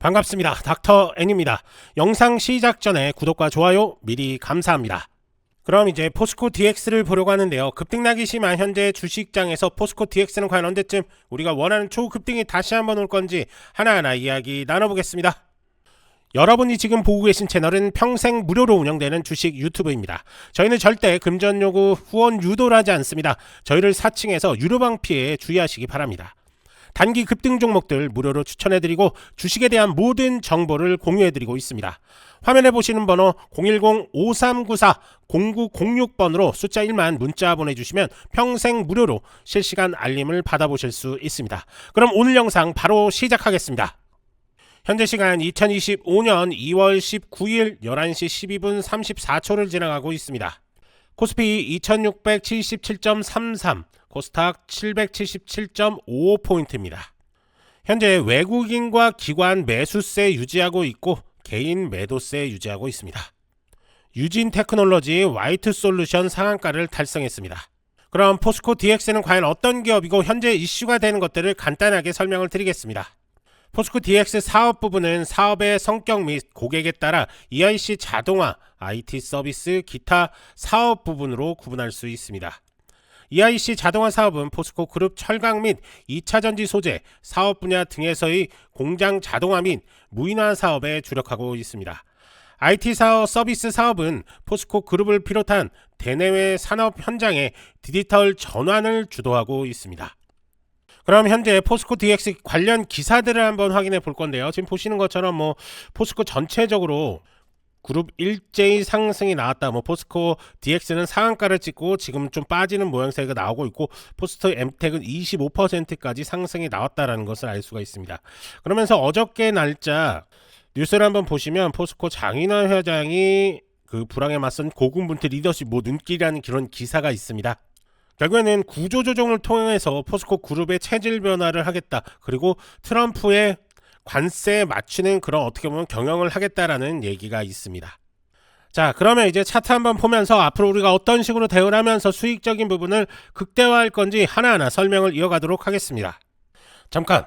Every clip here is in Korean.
반갑습니다. 닥터 N입니다. 영상 시작 전에 구독과 좋아요 미리 감사합니다. 그럼 이제 포스코 DX를 보려고 하는데요. 급등락이 심한 현재 주식장에서 포스코 DX는 과연 언제쯤 우리가 원하는 초급등이 다시 한번 올 건지 하나하나 이야기 나눠보겠습니다. 여러분이 지금 보고 계신 채널은 평생 무료로 운영되는 주식 유튜브입니다. 저희는 절대 금전 요구 후원 유도를 하지 않습니다. 저희를 사칭해서 유료방 피해에 주의하시기 바랍니다. 단기 급등 종목들 무료로 추천해드리고 주식에 대한 모든 정보를 공유해드리고 있습니다. 화면에 보시는 번호 010-5394-0906번으로 숫자 1만 문자 보내주시면 평생 무료로 실시간 알림을 받아보실 수 있습니다. 그럼 오늘 영상 바로 시작하겠습니다. 현재 시간 2025년 2월 19일 11시 12분 34초를 지나가고 있습니다. 코스피 2677.33, 코스닥 777.55포인트입니다. 현재 외국인과 기관 매수세 유지하고 있고 개인 매도세 유지하고 있습니다. 유진 테크놀로지 화이트 솔루션 상한가를 달성했습니다. 그럼 포스코 DX는 과연 어떤 기업이고 현재 이슈가 되는 것들을 간단하게 설명을 드리겠습니다. 포스코 DX 사업 부분은 사업의 성격 및 고객에 따라 EIC 자동화, IT 서비스, 기타 사업 부분으로 구분할 수 있습니다. EIC 자동화 사업은 포스코 그룹 철강 및 2차 전지 소재, 사업 분야 등에서의 공장 자동화 및 무인화 사업에 주력하고 있습니다. IT 사업 서비스 사업은 포스코 그룹을 비롯한 대내외 산업 현장의 디지털 전환을 주도하고 있습니다. 그럼 현재 포스코 DX 관련 기사들을 한번 확인해 볼 건데요. 지금 보시는 것처럼 뭐 포스코 전체적으로 그룹 일제히 상승이 나왔다. 뭐 포스코 DX는 상한가를 찍고 지금 좀 빠지는 모양새가 나오고 있고 포스터 엠텍은 25%까지 상승이 나왔다라는 것을 알 수가 있습니다. 그러면서 어저께 날짜 뉴스를 한번 보시면 포스코 장인환 회장이 그 불황에 맞선 고군분투 리더십 뭐 눈길이라는 그런 기사가 있습니다. 결국에는 구조조정을 통해서 포스코 그룹의 체질 변화를 하겠다. 그리고 트럼프의 관세에 맞추는 그런 어떻게 보면 경영을 하겠다라는 얘기가 있습니다. 자, 그러면 이제 차트 한번 보면서 앞으로 우리가 어떤 식으로 대응 하면서 수익적인 부분을 극대화할 건지 하나하나 설명을 이어가도록 하겠습니다. 잠깐,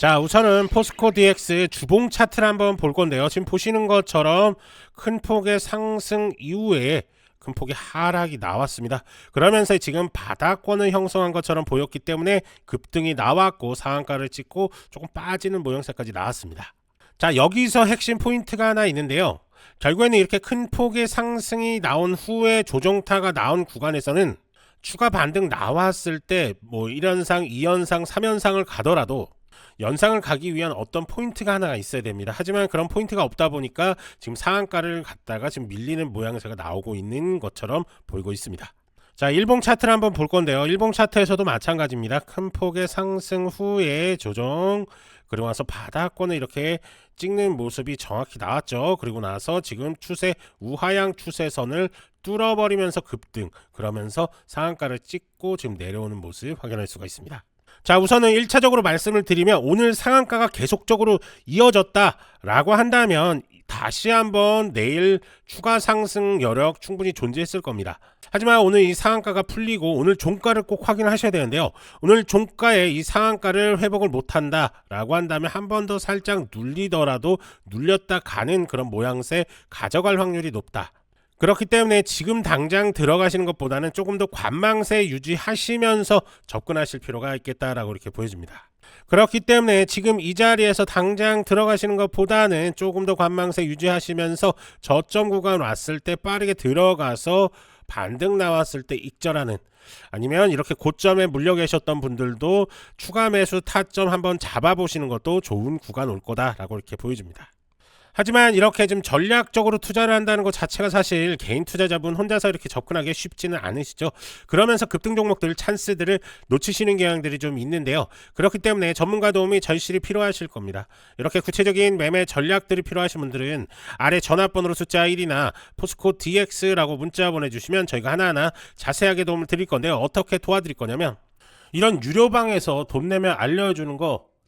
자, 우선은 포스코 DX 주봉 차트를 한번 볼 건데요. 지금 보시는 것처럼 큰 폭의 상승 이후에 큰 폭의 하락이 나왔습니다. 그러면서 지금 바닥권을 형성한 것처럼 보였기 때문에 급등이 나왔고 상한가를 찍고 조금 빠지는 모양새까지 나왔습니다. 자, 여기서 핵심 포인트가 하나 있는데요. 결국에는 이렇게 큰 폭의 상승이 나온 후에 조정타가 나온 구간에서는 추가 반등 나왔을 때 뭐 1연상, 2연상, 3연상을 가더라도 연상을 가기 위한 어떤 포인트가 하나가 있어야 됩니다. 하지만 그런 포인트가 없다 보니까 지금 상한가를 갖다가 지금 밀리는 모양새가 나오고 있는 것처럼 보이고 있습니다. 자, 일봉 차트를 한번 볼 건데요. 일봉 차트에서도 마찬가지입니다. 큰 폭의 상승 후에 조정 그리고 나서 바닥권을 이렇게 찍는 모습이 정확히 나왔죠. 그리고 나서 지금 추세 우하향 추세선을 뚫어버리면서 급등 그러면서 상한가를 찍고 지금 내려오는 모습 확인할 수가 있습니다. 자, 우선은 1차적으로 말씀을 드리면 오늘 상한가가 계속적으로 이어졌다라고 한다면 다시 한번 내일 추가 상승 여력 충분히 존재했을 겁니다. 하지만 오늘 이 상한가가 풀리고 오늘 종가를 꼭 확인하셔야 되는데요. 오늘 종가에 이 상한가를 회복을 못한다라고 한다면 한 번 더 살짝 눌리더라도 눌렸다 가는 그런 모양새 가져갈 확률이 높다. 그렇기 때문에 지금 당장 들어가시는 것보다는 조금 더 관망세 유지하시면서 접근하실 필요가 있겠다라고 이렇게 보여집니다. 그렇기 때문에 지금 이 자리에서 당장 들어가시는 것보다는 조금 더 관망세 유지하시면서 저점 구간 왔을 때 빠르게 들어가서 반등 나왔을 때 익절하는 아니면 이렇게 고점에 물려 계셨던 분들도 추가 매수 타점 한번 잡아보시는 것도 좋은 구간 올 거다라고 이렇게 보여집니다. 하지만 이렇게 좀 전략적으로 투자를 한다는 것 자체가 사실 개인 투자자분 혼자서 이렇게 접근하기 쉽지는 않으시죠. 그러면서 급등 종목들 찬스들을 놓치시는 경향들이 좀 있는데요. 그렇기 때문에 전문가 도움이 절실히 필요하실 겁니다. 이렇게 구체적인 매매 전략들이 필요하신 분들은 아래 전화번호로 숫자 1이나 포스코 DX라고 문자 보내주시면 저희가 하나하나 자세하게 도움을 드릴 건데요. 어떻게 도와드릴 거냐면 이런 유료방에서 돈 내면 알려주는 거